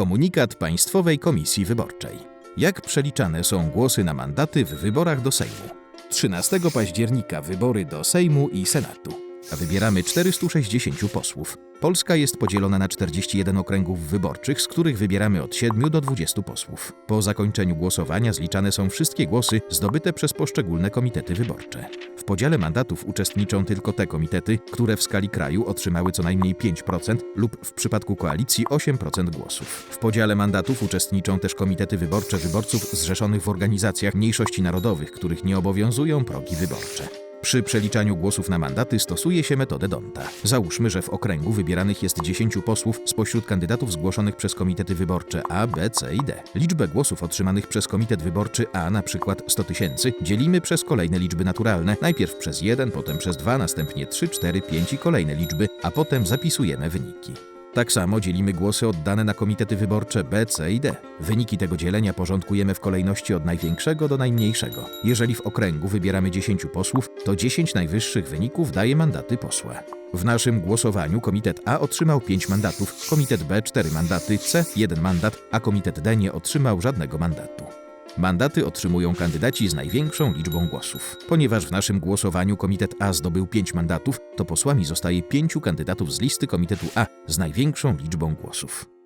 Komunikat Państwowej Komisji Wyborczej. Jak przeliczane są głosy na mandaty w wyborach do Sejmu? 13 października wybory do Sejmu i Senatu. Wybieramy 460 posłów. Polska jest podzielona na 41 okręgów wyborczych, z których wybieramy od 7 do 20 posłów. Po zakończeniu głosowania zliczane są wszystkie głosy zdobyte przez poszczególne komitety wyborcze. Podziale mandatów uczestniczą tylko te komitety, które w skali kraju otrzymały co najmniej 5% lub w przypadku koalicji 8% głosów. W podziale mandatów uczestniczą też komitety wyborcze wyborców zrzeszonych w organizacjach mniejszości narodowych, których nie obowiązują progi wyborcze. Przy przeliczaniu głosów na mandaty stosuje się metodę Donta. Załóżmy, że w okręgu wybieranych jest 10 posłów spośród kandydatów zgłoszonych przez komitety wyborcze A, B, C i D. Liczbę głosów otrzymanych przez komitet wyborczy A, na przykład 100 tysięcy, dzielimy przez kolejne liczby naturalne, najpierw przez 1, potem przez 2, następnie 3, 4, 5 i kolejne liczby, a potem zapisujemy wyniki. Tak samo dzielimy głosy oddane na komitety wyborcze B, C i D. Wyniki tego dzielenia porządkujemy w kolejności od największego do najmniejszego. Jeżeli w okręgu wybieramy 10 posłów, to 10 najwyższych wyników daje mandaty posła. W naszym głosowaniu komitet A otrzymał 5 mandatów, komitet B 4 mandaty, C 1 mandat, a komitet D nie otrzymał żadnego mandatu. Mandaty otrzymują kandydaci z największą liczbą głosów. Ponieważ w naszym głosowaniu komitet A zdobył 5 mandatów, to posłami zostaje 5 kandydatów z listy komitetu A z największą liczbą głosów.